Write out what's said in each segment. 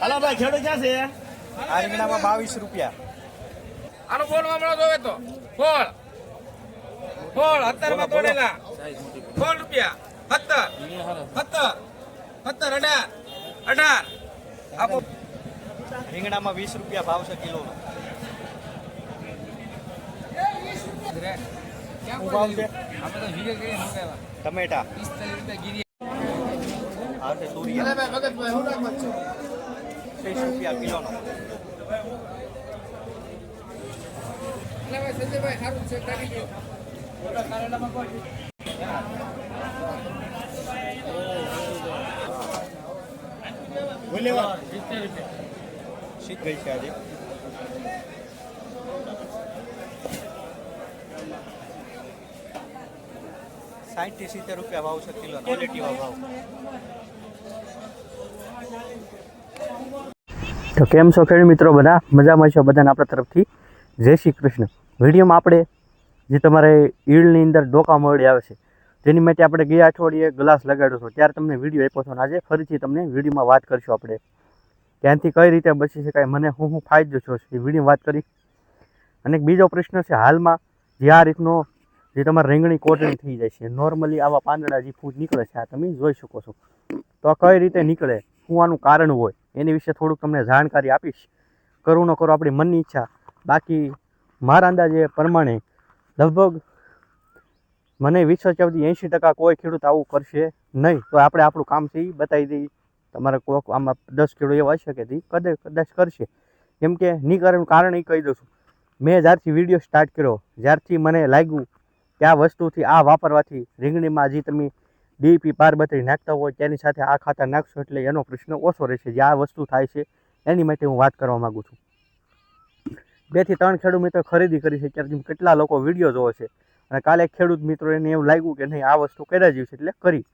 હાલો ભાઈ ખેડો ક્યાં છે? આ રીંગણામાં બાવીસ રૂપિયા. આનો ફોન હમણાં જોવે તો. ફોન ફોન અત્તરમાં તોડેલા ફોન રૂપિયા. સત્તર સત્તર સત્તર અઢાર. અઢાર. આપો. રીંગણામાં વીસ રૂપિયા ભાવ છે કિલો ટમેટા. પિસ્તાલીસ રૂપિયા ગીરી છે. તુરિયા ત્રીસ રૂપિયા કિલોનો. શીત ગઈ છે આજે. સાઠથી સિત્તેર રૂપિયા ભાવ છે કિલો ક્વોલિટીનો ભાવ. તો કેમ છો ખેડૂત મિત્રો બધા? મજામાં છો બધાને આપણા તરફથી? જય શ્રી કૃષ્ણ. વિડીયોમાં આપણે જે તમારે ઈળની અંદર ડોકા મળી આવે છે, તેની માટે આપણે ગયા અઠવાડિયે ગ્લાસ લગાડ્યો હતો. ત્યારે તમને વીડિયો આપ્યો હતો અને આજે ફરીથી તમને વિડીયોમાં વાત કરીશું આપણે. ત્યાંથી કઈ રીતે બચી શકાય, મને હું હું ફાયદો છો, એ વીડિયો વાત કરી. અને બીજો પ્રશ્ન છે, હાલમાં જે આ રીતનો જે તમારે રીંગણી કોટણી થઈ જાય છે નોર્મલી આવા પાંદડા જે ફૂટ નીકળે છે, આ તમે જોઈ શકો છો. તો કઈ રીતે નીકળે? શું આનું કારણ હોય. એની વિશે થોડુંક તમને જાણકારી આપીશ. કરું ન કરો, આપણી મનની ઈચ્છા. બાકી મારા અંદાજે પ્રમાણે લગભગ મને છે બધી એંશી ટકા કોઈ ખેડૂત આવું કરશે નહીં. તો આપણે આપણું કામ છે બતાવી દઈએ. તમારે કોઈક આમાં દસ ખેડૂત એવા હશે કે કદાચ કદાચ કરશે. કેમ કે નહીં કરવાનું કારણ એ કહી દઉં છું. મેં જ્યારથી વીડિયો સ્ટાર્ટ કર્યો, જ્યારથી મને લાગ્યું કે આ વસ્તુથી, આ વાપરવાથી રીંગણીમાં જે તમે ડીપી પારબત્રી નાખતા હોય તેની સાથે આ ખાતર નાખશો એટલે એનો પ્રશ્ન ઓછો રહેશે. જે આ વસ્તુ થાય છે, એની માટે હું વાત કરવા માગું છું. બેથી ત્રણ ખેડૂત મિત્રો ખરીદી કરી છે ત્યારે કેટલા લોકો વીડિયો જોવે છે. અને કાલે ખેડૂત મિત્રો એને એવું લાગ્યું કે નહીં, આ વસ્તુ કર્યા જેવી છે એટલે કરી.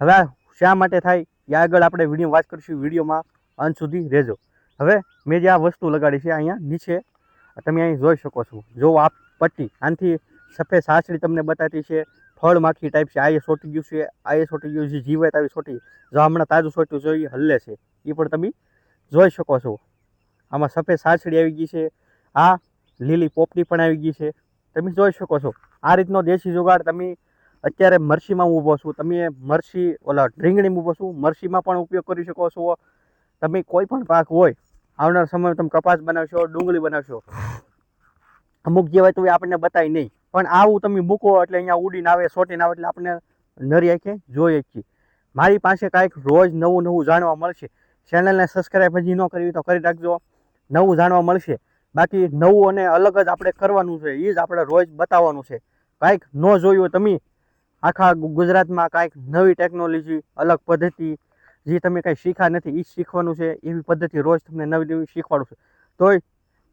હવે આ શા માટે થાય, એ આગળ આપણે વીડિયો વાત કરીશું. વિડીયોમાં અંત સુધી રહેજો. હવે મેં જે આ વસ્તુ લગાડી છે અહીંયા નીચે, તમે અહીં જોઈ શકો છો. જો આ પટ્ટી, આનાથી સફેદ સાસડી તમને બતાતી છે ફળ માખી ટાઈપ છે. આ એ સોટી ગયું છે. આ એ સોટી ગયું છે. જીવાત આવી સોટી. જો હમણાં તાજું સોટ્યું છે એ હલ્લે છે. એ પણ તમે જોઈ શકો છો. આમાં સફેદ સાછડી આવી ગઈ છે. આ લીલી પોપડી પણ આવી ગઈ છે. તમે જોઈ શકો છો. આ રીતનો દેશી જુગાડ તમે અત્યારે મરસીમાં ઊભો છું. તમે મરસી, ઓલા રીંગણીમાં ઊભો છું. મરસીમાં પણ ઉપયોગ કરી શકો છો. તમે કોઈ પણ પાક હોય, આવનાર સમયમાં તમે કપાસ બનાવશો, ડુંગળી બનાવશો. અમુક જે તો એ આપણને બતાવી નહીં. પણ આવું તમે મૂકો એટલે અહીંયા ઉડીને આવે સોટીને આવે એટલે આપણે નરી આંખે જોઈએ છીએ મારી પાસે કાંઈક રોજ નવું નવું જાણવા મળશે. ચેનલને સબસ્ક્રાઈબ હજી ન કરવી તો કરી રાખજો નવું જાણવા મળશે. બાકી નવું અને અલગ જ આપણે કરવાનું છે એ જ આપણે રોજ બતાવવાનું છે. કાંઈક ન જોયું તમે, આખા ગુજરાતમાં કાંઈક નવી ટેકનોલોજી અલગ પદ્ધતિ, જે તમે કાંઈ શીખ્યા નથી એ જ શીખવાનું છે. એવી પદ્ધતિ રોજ તમને નવી નવી શીખવાડું છે. તોય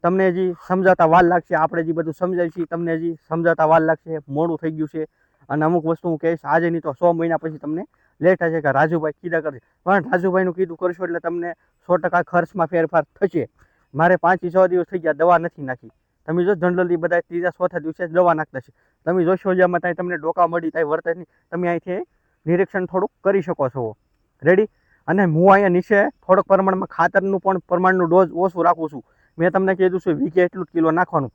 તમને હજી સમજાતા વાર લાગશે, આપણે જે બધું સમજાય છીએ, તમને હજી સમજાતા વાર લાગશે, મોડું થઈ ગયું છે. અને અમુક વસ્તુ હું કહીશ, આજે નહીં તો સો મહિના પછી તમને લેટ હશે કે રાજુભાઈ કીધા કરશે. પણ રાજુભાઈનું કીધું કરશો એટલે તમને સો ટકા ખર્ચમાં ફેરફાર થશે. મારે પાંચથી છ દિવસ થઈ ગયા, દવા નથી નાખી. તમે જો જનરલી બધા ત્રીજા, ચોથા દિવસે દવા નાખતા છે. તમે જોશો જેમાં ત્યાં તમને ડોકા મળી, ત્યાં વર્તે નહીં. તમે અહીંથી નિરીક્ષણ થોડુંક કરી શકો છો. રેડી અને હું અહીંયા નીચે થોડોક પ્રમાણમાં ખાતરનું પણ પ્રમાણનું ડોઝ ઓછું રાખું છું. મેં તમને કીધું છે વીકે એટલું કિલો નાખવાનું.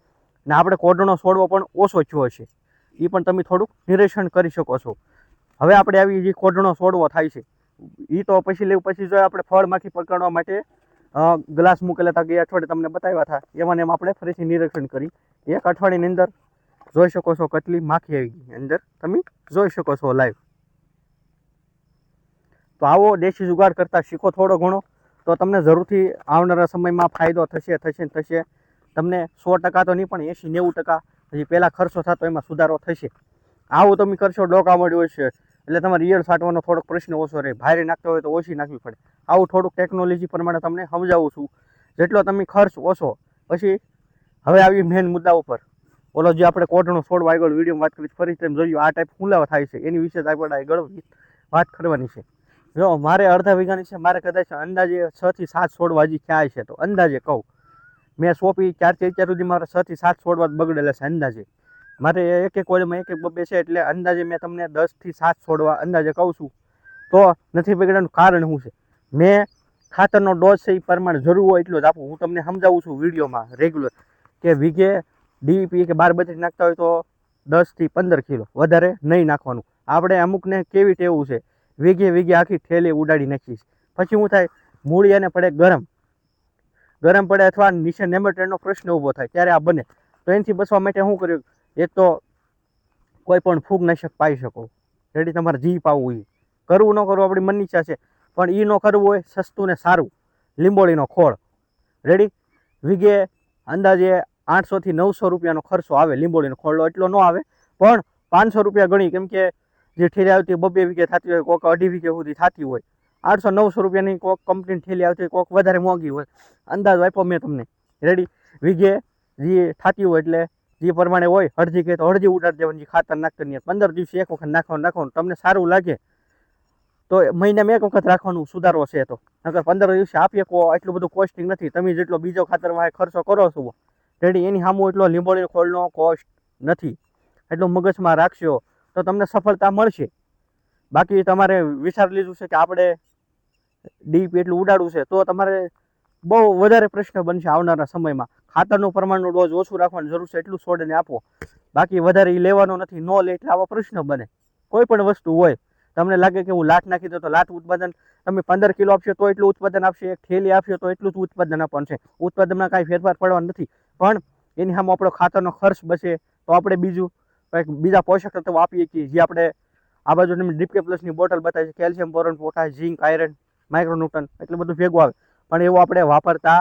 ને આપણે કોડનો છોડવો પણ ઓછો થયો છે એ પણ તમે થોડુંક નિરીક્ષણ કરી શકો છો. હવે આપણે આવી જે કોડનો છોડવો થાય છે એ તો પછી લેવું, પછી જો આપણે ફળમાંથી પકડવા માટે ગ્લાસ મૂકેલા હતા ગયા અઠવાડિયે તમને બતાવ્યા હતા એમાં એમ આપણે ફરીથી નિરીક્ષણ કરી. એક અઠવાડિયાની અંદર જોઈ શકો છો કેટલી માખી આવી ગઈ અંદર તમે જોઈ શકો છો લાઈવ તો આવો દેશી જુગાડ કરતાં શીખો થોડો ઘણો. તો તમને જરૂરથી આવનારા સમયમાં ફાયદો થશે થશે ને થશે. તમને સો ટકા તો નહીં, પણ એંશી, નેવું ટકા હજી પહેલાં ખર્ચો થતો એમાં સુધારો થશે. આવું તમે કરશો, ડોકા મળ્યું હશે. એટલે તમારે ઈયળ સાટવાનો થોડોક પ્રશ્ન ઓછો રહે. ભારે નાખતો હોય તો ઓછી નાખવી પડે. આવું થોડુંક ટેકનોલોજી પ્રમાણે તમને સમજાવું છું. જેટલો તમે ખર્ચ ઓછો, પછી હવે આવી મેન મુદ્દા ઉપર. ઓલો જે આપણે કોટનો છોડવા આગળ વિડીયોમાં વાત કરી ફરી તેમ જોયું, આ ટાઈપ હુમલા થાય છે. એની વિશે આપણે આગળ વાત કરવાની છે. જો, મારે અડધા વીઘાની છે, મારે કદાચ અંદાજે છ થી સાત છોડવા હજી ખ્યાલ છે તો અંદાજે કહું. મેં સોંપી ચારથી અત્યાર સુધી મારે છ થી સાત છોડવા બગડેલા છે અંદાજે. મારે એક એક ઓળમાં એક એક બબે છે એટલે અંદાજે મેં તમને દસથી સાત છોડવા અંદાજે કહું છું. તો નથી બગડવાનું કારણ શું છે? મેં ખાતરનો ડોઝ છે એ પ્રમાણે જરૂર હોય એટલો જ આપું. હું તમને સમજાવું છું વિડીયોમાં રેગ્યુલર કે વીઘે ડીપી કે બાર બત્રીસ નાખતા હોય તો દસથી પંદર કિલો. વધારે નહીં નાખવાનું. આપણે અમુકને કેવી ટેવું છે? વીઘે વીઘે આખી ઠેલી ઉડાડી નાખીશ. પછી હું થાય, મૂળી અને પડે ગરમ. ગરમ પડે અથવા નીચે નેમેટેડનો પ્રશ્ન ઊભો થાય, ત્યારે આ બને. તો એનાથી બચવા માટે શું કર્યું? એક તો કોઈ પણ ફૂગનાશક પાઈ શકો. રેડી તમારે જી પાવું એ કરવું ન કરવું આપણી મનની ઈચ્છા છે, પણ એ ન કરવું હોય, સસ્તું ને સારું. લીંબોળીનો ખોળ. રેડી વીઘે અંદાજે આઠસોથી નવસો રૂપિયાનો ખર્ચો આવે લીંબોળીનો ખોળો એટલો ન આવે, પણ પાંચસો રૂપિયા ગણી, કેમ કે જે ઠેલી આવતી બબે વીઘે થતી હોય, કોક અઢી વીઘે સુધી થતી હોય. આઠસો નવસો રૂપિયાની કોક કંપની ઠેલી આવતી કોક વધારે મોંઘી હોય. અંદાજ આપ્યો મેં તમને. રેડી વીઘે જે થતી હોય એટલે જે પ્રમાણે હોય, અડધી કે તો અડધી ઉડાડી દેવાની ખાતર નાખવાની પંદર દિવસે એક વખત નાખવાનું નાખવાનું. તમને સારું લાગે તો મહિનામાં એક વખત રાખવાનું, સુધારો છે તો. નકર પંદર દિવસે આપીએ કો એટલું બધું કોસ્ટિંગ નથી. તમે જેટલો બીજો ખાતરમાં ખર્ચો કરો છો. રેડી એની સામું એટલો લીંબોળી ખોળનો કોસ્ટ નથી. એટલું મગજમાં રાખશો તો તમને સફળતા મળશે. બાકી તમારે વિચાર લીધું છે કે આપણે ડીપ એટલું ઉડાડવું છે, તો તમારે બહુ વધારે પ્રશ્ન બનશે આવનારા સમયમાં. ખાતરનું પ્રમાણનું ડોઝ ઓછું રાખવાની જરૂર છે, એટલું છોડીને આપો. બાકી વધારે એ લેવાનો નથી, ન લે એટલે આવા પ્રશ્ન બને. કોઈ પણ વસ્તુ હોય, તમને લાગે કે હું લાટ નાખી દઉં તો લાટ ઉત્પાદન, તમે પંદર કિલો આપશો તો એટલું ઉત્પાદન આપશે, એક થેલી આપશો તો એટલું જ ઉત્પાદન આપવાનું છે. ઉત્પાદનમાં કાંઈ ફેરફાર પડવાનો નથી. પણ એની સામે આપણો ખાતરનો ખર્ચ બચે, તો આપણે બીજું કંઈક બીજા પોષક તત્વો આપીએ છીએ, જે આપણે આ બાજુ તમે ડીપકે પ્લસની બોટલ બતાવી છે, calcium, boron, potash, zinc, iron, micronutrient એટલું બધું ભેગું આવે. પણ એવું આપણે વાપરતા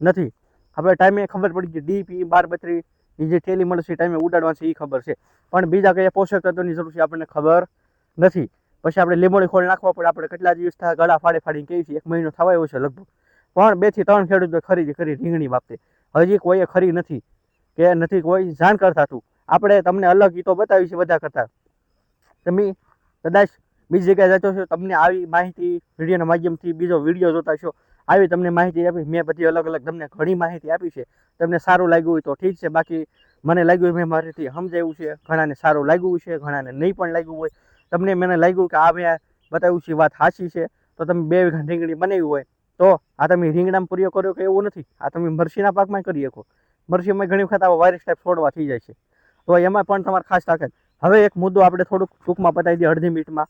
નથી. આપણે ટાઈમે ખબર પડી કે ડીપી બાર બત્રી એ જે થેલી મળશે ટાઈમે ઉડાડવા છે, એ ખબર છે. પણ બીજા કયા પોષક તત્વોની જરૂર છે આપણને ખબર નથી. પછી આપણે લીંબોળી ખોળ નાખવા પડે, આપણે કેટલા દિવસ થાય, ગળા ફાડી ફાડીને કેવી છે, એક મહિનો થવા એવો છે લગભગ. પણ બેથી ત્રણ ખેડૂતો ખરીદી કરી, રીંગણી બાબતે. હજી કોઈએ ખરી નથી, કે નથી કોઈ જાણ કરતા હતું આપણે તમને અલગ ગીતો બતાવી છે બધા કરતાં. તમે કદાચ બીજી જગ્યાએ જતો છો તમને આવી માહિતી વિડીયોના માધ્યમથી બીજો વીડિયો જોતા છો આવી તમને માહિતી આપી, મેં બધી અલગ અલગ તમને ઘણી માહિતી આપી છે. તમને સારું લાગ્યું હોય તો ઠીક છે, બાકી મને લાગ્યું મેં મારીથી સમજાવ્યું છે, ઘણાને સારું લાગ્યું છે, ઘણાને નહીં પણ લાગ્યું હોય. તમને મને લાગ્યું કે આ મેં બતાવ્યું છે વાત સાચી છે, તો તમે બે રીંગણી બનાવી હોય, તો આ તમે રીંગણામાં પૂર્યો કર્યો કે એવું નથી? આ તમે મરસીના પાકમાં કરી શકો. મરસીમાં ઘણી વખત આવા વાયરસ ટાઈપ છોડવા થઈ જાય છે. તો એમાં પણ તમારે ખાસ તાકાત. હવે એક મુદ્દો આપણે થોડુંક ટૂંકમાં બતાવી દઈએ અડધી મિનિટમાં.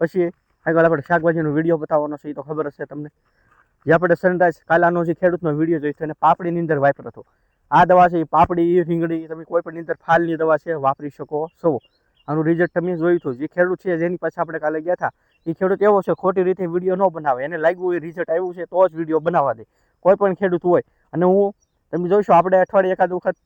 પછી આગળ આપણે શાકભાજીનો વીડિયો બતાવવાનો છે એ તો ખબર હશે તમને. જે આપણે સનરાઈઝ કાલાનો જે ખેડૂતનો વીડિયો જોઈ છે, એને પાપડીની અંદર વાપર હતો. આ દવા છે એ પાપડી રીંગણી તમે કોઈ પણ અંદર ફાલની દવા છે, વાપરી શકો છો. આનું રિઝલ્ટ તમે જોયું હતું જે ખેડૂત છે, જેની પાસે આપણે કાલે ગયા હતા એ ખેડૂત એવો છે, ખોટી રીતે વીડિયો ન બનાવે. એને લાગ્યું એ રિઝલ્ટ આવ્યું છે, તો જ વીડિયો બનાવવા દે. કોઈ પણ ખેડૂત હોય. અને હું, તમે જોઈશું આપણે અઠવાડિયે એકાદ વખત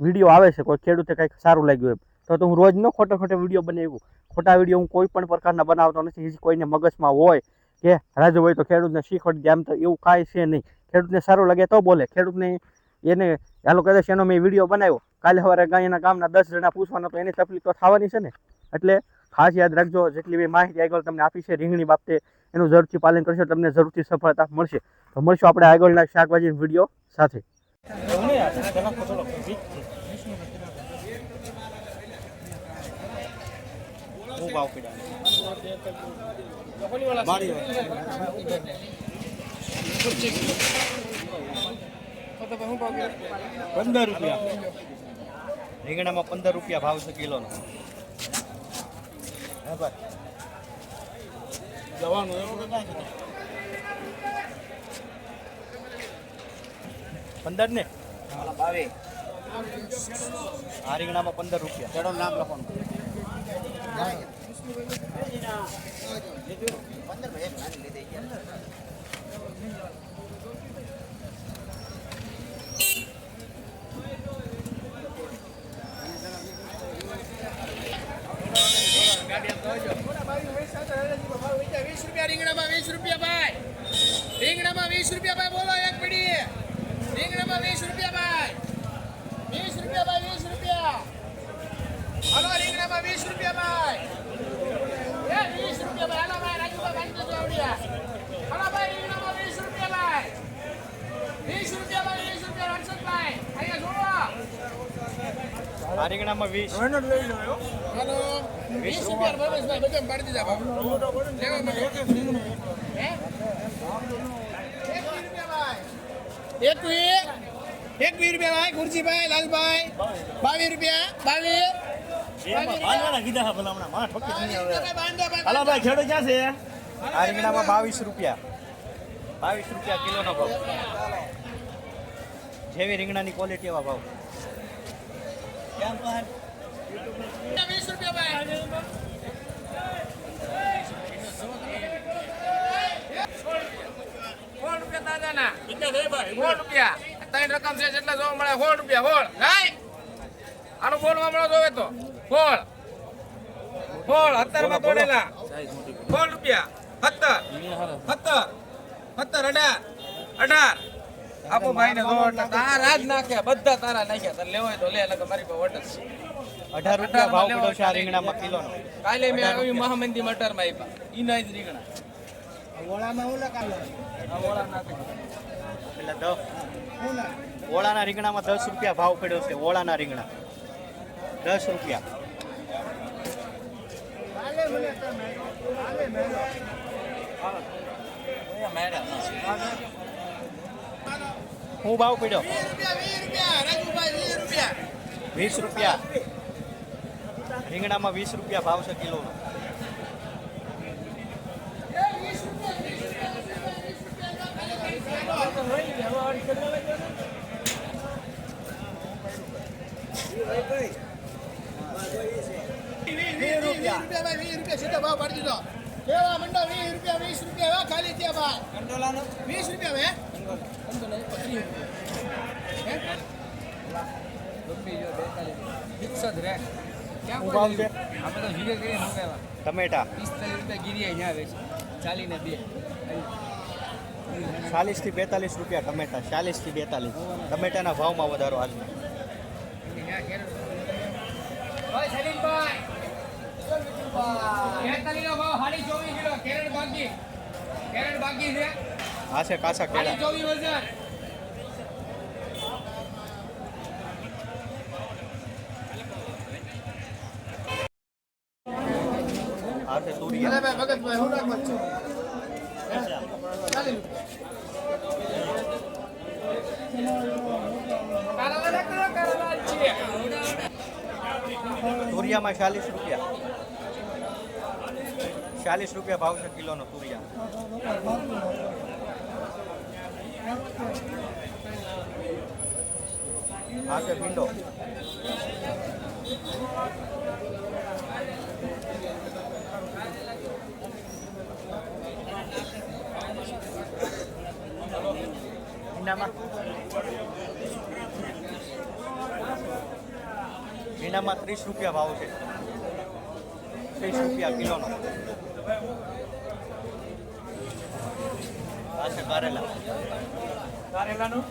વીડિયો આવે છે, કોઈ ખેડૂતે કંઈક સારું લાગ્યું એમ, તો તો હું રોજ ન ખોટો ખોટો વીડિયો બનાવ્યું. ખોટા વીડિયો હું કોઈ પણ પ્રકારના બનાવતો નથી, હજી કોઈને મગજમાં હોય કે રાજુભાઈ તો ખેડૂતને શીખવાડી દે, આમ તો એવું કાંઈ છે નહીં. ખેડૂતને સારું લાગે તો બોલે. ખેડૂતને એને, હાલો કદાચ એનો મેં વીડિયો બનાવ્યો. કાલે સવારે ગાયના ગામના દસ જણા પૂછવાના તો એની તકલીફ તો થવાની છે ને. એટલે ખાસ યાદ રાખજો, જેટલી બી માહિતી આગળ તમને આપી છે, રીંગણી બાબતે એનું જરૂરથી પાલન કરશો, તમને જરૂરથી સફળતા મળશે. તો મળશું આપણે આગળના શાકભાજી વીડિયો સાથે. હું ભાવ પીડા મારી. પંદર રૂપિયા. રીંગણામાં પંદર રૂપિયા ભાવ છે કિલોનો. હે ભાઈ. જવાનું એવું. પંદર ને આ રીંગણામાં પંદર રૂપિયા. ચડો નામ લખવાનું. વીસ રૂપિયા રીંગણામાં વીસ રૂપિયા ભાઈ રીંગણામાં વીસ રૂપિયા ભાઈ બોલો એક પડી રીંગણામાં વીસ રૂપિયા ભાઈ વીસ રૂપિયા ભાઈ વીસ રૂપિયા હલો રીંગણામાં વીસ રૂપિયા ભાઈ એ વીસ રૂપિયા ભાઈ હલો ભાઈ રાજુભાઈ ભાઈ દેજો આવડ્યા હલો ભાઈ રીંગણામાં વીસ રૂપિયા ભાઈ વીસ રૂપિયા ભાઈ વીસ રૂપિયા હર્ષદભાઈ અહીંયા જોડો આ રીંગણામાં વીસ હલો. વીસ રૂપિયા ભવેશભાઈ બધા પાડી દીધા ભાવ લેવા માટે. એકવીસ રૂપિયા ભાઈ. ગુરજીભાઈ લાલભાઈ. બાવીસ રૂપિયા બાવીસ. એમાં કીધા હા ભલા હમણાં. માં ઠોકી નહીં આવે બાંધો હાલો ભાઈ ખેડૂત ક્યાં છે? આ રીંગણામાં બાવીસ રૂપિયા. બાવીસ રૂપિયા કિલોનો ભાવ. જેવી રીંગણાની ક્વોલિટી એવા ભાવ. વીસ રૂપિયા ભાઈ સોળ રૂપિયા ત્રણ રકમ છે જેટલા જોવા મળે સોળ રૂપિયા હોળ નહીં આનું બોલવા મળો જોવે તો સોળ સોળ સત્તરમાં તોડેલા સોળ રૂપિયા સત્તર સત્તર સત્તર અઢાર અઢાર. આપો ભાઈ ને તારા જ નાખ્યા બધા તારા નાખ્યા. તને લેવો હોય તો લે એટલે મારી પાસે ઓર્ડર છે. અઢાર રૂપિયા ભાવ પડ્યો છે આ રીંગણામાં કિલોનો. કાલે મેં આવી મહામંદી મટરમાં આપ્યા. ઈ ના જ રીંગણા. એટલે દસ. ઓળાના રીંગણામાં દસ રૂપિયા ભાવ પડ્યો છે ઓળાના રીંગણા. દસ રૂપિયા. શું ભાવ પીડ્યો? વીસ રૂપિયા. રીંગણામાં વીસ રૂપિયા ભાવ છે કિલોનો. વીસ રૂપિયા. ભાઈ વીસ રૂપિયા સીધો ભાવ પાડી દીધો. કેવા મંડો? વીસ રૂપિયા વીસ ભાઈ વીસ રૂપિયા હે શું ભાવ છે ટમેટા. ચાલીસથી બેતાલીસ રૂપિયા ટમેટા ચાલીસથી બેતાલીસ. ટમેટાના ભાવમાં વધારો આજનો કેરેટ બાકી કેરેટ બાકી કેળા આ છે ભગતભાઈ હું રાખવા છું. તુરિયામાં ચાલીસ રૂપિયા. ચાલીસ રૂપિયા ભાવ છે કિલોનો તુરિયા. આ છે ભીંડો. ભીંડામાં ત્રીસ રૂપિયા ભાવ છે. ત્રીસ રૂપિયા કિલોનો. આ છે કારેલા. કારેલાનું?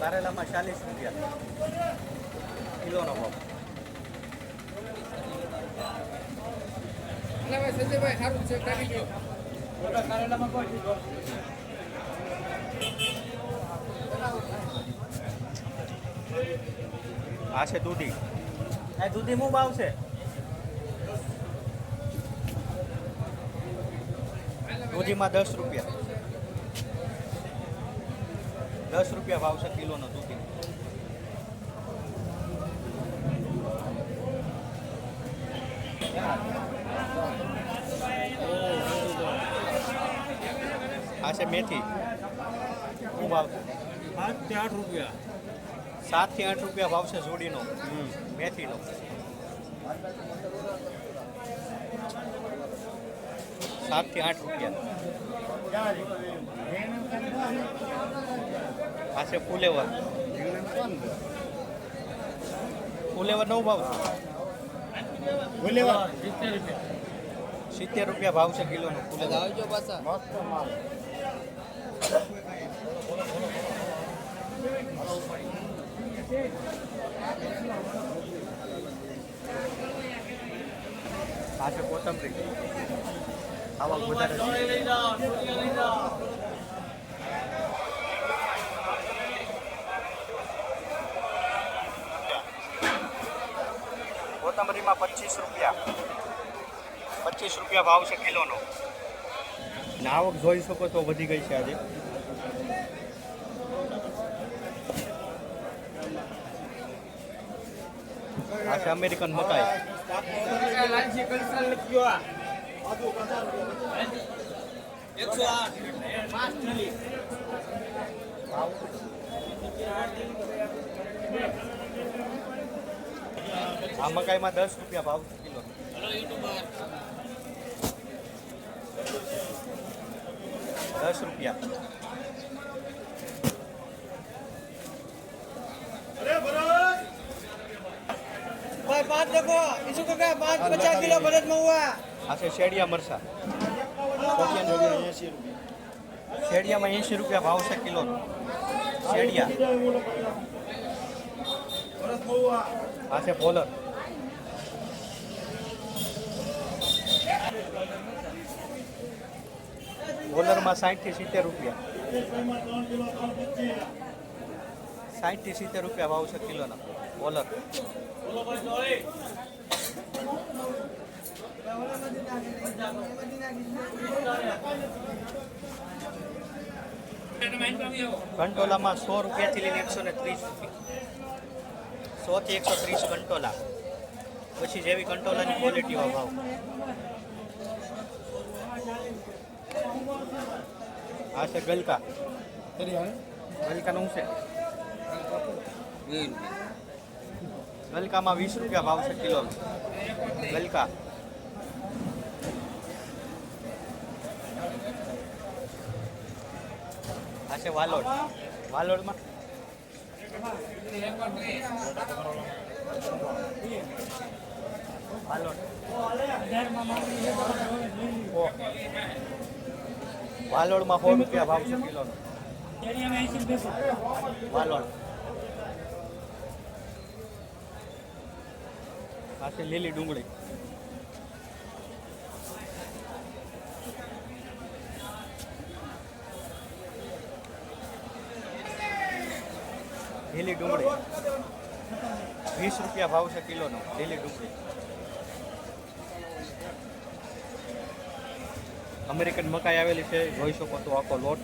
કારેલામાં ચાલીસ રૂપિયા. કિલોનો ભાવ. સંજયભાઈ સારું છે કાઢી ગયો આ છે દૂધી. દૂધી શું ભાવ છે? દૂધીમાં દસ રૂપિયા. દસ રૂપિયા ભાવ છે કિલોનો દૂધી આ છે મેથી. શું ભાવ છે? સાતથી આઠ રૂપિયા. સાતથી આઠ રૂપિયા ભાવ છે જોડીનો મેથીનો. સાતથી આઠ રૂપિયા આ છે ફુલેવર ફુલેવર નવ ભાવ છે સિત્તેર રૂપિયા ભાવ છે કિલોનો ફુલેવર આ છે કોથમરી આવક વધારે કોથમરીમાં પચીસ રૂપિયા. પચીસ રૂપિયા ભાવ છે કિલોનો. આવક જોઈ શકો તો વધી ગઈ છે આજે. આ અમેરિકન મકાઈ. આ મકાઈમાં દસ રૂપિયા ભાવ છે કિલો દસ રૂપિયા पाँच देखो इसको तो क्या पाँच पचास किलो बजट में हुआ આ છે શેડિયા મરસા. શેડિયામાં એંશી રૂપિયા ભાવ છે કિલો. શેડિયા. આ છે બોલર બોલરમાં સાઠથી સિત્તેર રૂપિયા. સાઠથી સિત્તેર રૂપિયા ભાવ છે કિલોના. પોલર કંટોલામાં સો રૂપિયાથી લઈને એકસો ને ત્રીસ રૂપિયા સો થી એકસો ત્રીસ કંટોલા પછી જેવી કંટોલાની ક્વોલિટીનો ભાવ આ છે ગલકા. ગલકાનું છે. ગલકામાં વીસ રૂપિયા ભાવ છે કિલો. ગલકા. આ છે વાલોડ. વાલોડમાં. વાલોડમાં સો રૂપિયા ભાવ છે કિલોનો. વાલોડ. આ લીલી ડુંગળી લીલી ડુંગળી વીસ રૂપિયા ભાવ છે કિલોનો લીલી ડુંગળી અમેરિકન મકાઈ આવેલી છે, જોઈ શકો તો આખો લોટ